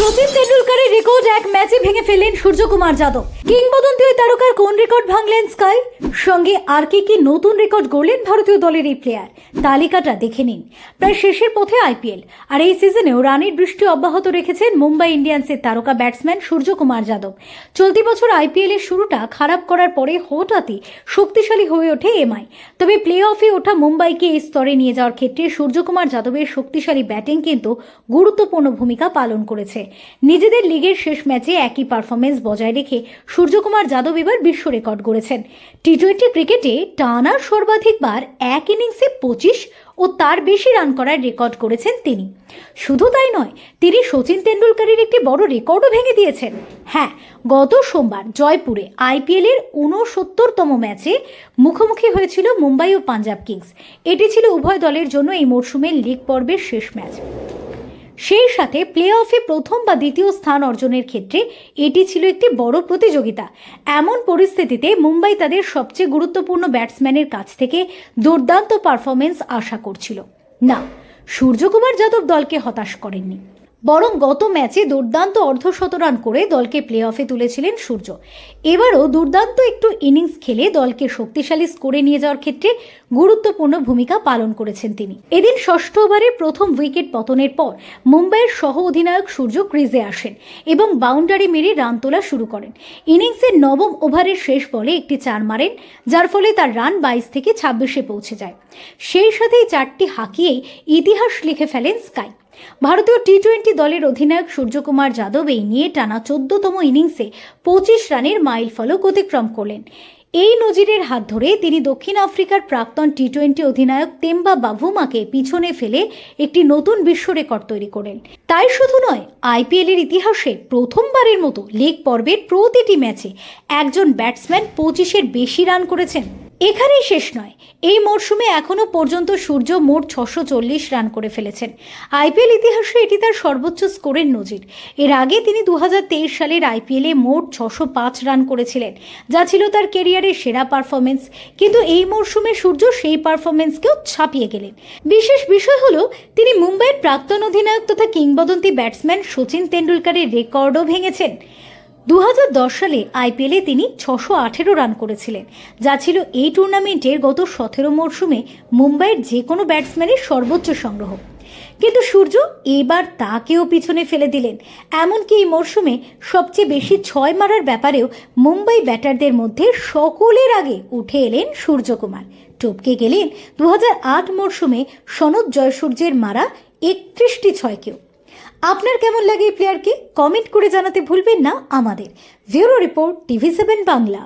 Sachin তেন্ডুলকারের record এক ম্যাচে ভেঙে ফেললেন সূর্যকুমার যাদব। কিংবদন্তি ওই তারকার কোন রেকর্ড ভাঙলেন স্কাই সঙ্গে আর কি কি নতুন রেকর্ড গড়লেন ভারতীয় দলের এই প্লেয়ার তালিকাটা দেখে নিন। প্রায় শেষের পথে আইপিএল আর এই সিজনেও রানের বৃষ্টি অব্যাহত রেখেছেন মুম্বাই ইন্ডিয়ান্সের তারকা ব্যাটসম্যান সূর্যকুমার যাদব। চলতি বছর আইপিএল এর শুরুটা খারাপ করার পরে হঠাৎই শক্তিশালী হয়ে ওঠে এমআই। তবে প্লে অফে ওঠা মুম্বাইকে এই স্তরে নিয়ে যাওয়ার ক্ষেত্রে সূর্যকুমার যাদবের শক্তিশালী ব্যাটিং কিন্তু গুরুত্বপূর্ণ ভূমিকা পালন করেছে। নিজেদের লিগের শেষ ম্যাচে একই পারফরমেন্স বজায় রেখে সূর্যকুমার যাদব এবার বিশ্ব রেকর্ড গড়েছেন। টি টোয়েন্টি ক্রিকেটে টানা সর্বাধিকবার এক ইনিংসে পঁচিশ ও তার বেশি রান করার রেকর্ড করেছেন তিনি। শুধু তাই নয়, তিনি সচিন তেন্ডুলকারের একটি বড় রেকর্ডও ভেঙে দিয়েছেন। হ্যাঁ গত সোমবার জয়পুরে আইপিএলের ঊনসত্তরতম ম্যাচে মুখোমুখি হয়েছিল মুম্বাই ও পাঞ্জাব কিংস। এটি ছিল উভয় দলের জন্য এই মরশুমের লিগ পর্বের শেষ ম্যাচ। সেই সাথে প্লে অফে প্রথম বা দ্বিতীয় স্থান অর্জনের ক্ষেত্রে এটি ছিল একটি বড় প্রতিযোগিতা। এমন পরিস্থিতিতে মুম্বাই তাদের সবচেয়ে গুরুত্বপূর্ণ ব্যাটসম্যানের কাছ থেকে দুর্দান্ত পারফরমেন্স আশা করছিল। না, সূর্যকুমার যাদব দলকে হতাশ করেননি। বরং গত ম্যাচে দুর্দান্ত অর্ধশতরান করে দলকে প্লে অফে তুলেছিলেন সূর্য। এবারও দুর্দান্ত একটু ইনিংস খেলে দলকে শক্তিশালী স্কোরে নিয়ে যাওয়ার ক্ষেত্রে গুরুত্বপূর্ণ ভূমিকা পালন করেছেন তিনি। এদিন ষষ্ঠ ওভারে প্রথম উইকেট পতনের পর মুম্বাইয়ের সহ অধিনায়ক সূর্য ক্রিজে আসেন এবং বাউন্ডারি মেরে রান তোলা শুরু করেন। ইনিংসের নবম ওভারের শেষ বলে একটি চার মারেন, যার ফলে তার রান বাইশ থেকে ছাব্বিশে পৌঁছে যায়। সেই সাথেই চারটি হাঁকিয়েই ইতিহাস লিখে ফেলেন স্কাই। ভারতীয় টি টোয়েন্টি দলের অধিনায়ক সূর্যকুমার যাদব এই নিয়ে টানা চোদ্দতম ইনিংসে পঁচিশ রানের মাইল ফলক অতিক্রম করলেন। এই নজিরের হাত ধরে তিনি দক্ষিণ আফ্রিকার প্রাক্তন টি টোয়েন্টি অধিনায়ক তেম্বা বাভুমাকে পিছনে ফেলে একটি নতুন বিশ্ব রেকর্ড তৈরি করেন তাই শুধু নয় আইপিএলের ইতিহাসে প্রথমবারের মতো লিগ পর্বের প্রতিটি ম্যাচে একজন ব্যাটসম্যান পঁচিশের বেশি রান করেছেন। এখানেই শেষ নয়। এই মরশুমে এখনও পর্যন্ত সূর্য মোট ছশো চল্লিশ রান করে ফেলেছেন। আইপিএল ইতিহাসে এটি তার সর্বোচ্চ স্কোরের নজির। এর আগে তিনি দু সালের আইপিএলে মোট ছশো পাঁচ রান করেছিলেন, যা ছিল তার কেরিয়ারের সেরা পারফরমেন্স কিন্তু এই মরশুমে সূর্য সেই পারফরমেন্সকেও ছাপিয়ে গেলেন। বিশেষ বিষয় হলো, তিনি মুম্বাইয়ের প্রাক্তন অধিনায়ক তথা কিংবদন্তি ব্যাটসম্যান সচিন তেন্ডুলকারের রেকর্ডও ভেঙেছেন। দু হাজার দশ সালে আইপিএলে তিনি ছশো আঠেরো রান করেছিলেন, যা ছিল এই টুর্নামেন্টের গত সতেরো মরশুমে মুম্বাইয়ের যে কোনো ব্যাটসম্যানের সর্বোচ্চ সংগ্রহ। কিন্তু সূর্য এবার তাকেও পিছনে ফেলে দিলেন। এমনকি এই মরশুমে সবচেয়ে বেশি ছয় মারার ব্যাপারেও মুম্বাই ব্যাটারদের মধ্যে সকলের আগে উঠে এলেন সূর্যকুমার। টপকে গেলেন দু হাজার আট মরশুমে সনদ জয়সূর্যের মারা একত্রিশটি ছয়কেও। আপনার কেমন লাগে এই প্লেয়ারকে কমেন্ট করে জানাতে ভুলবেন না আমাদের। Bureau report TV seven Bangla.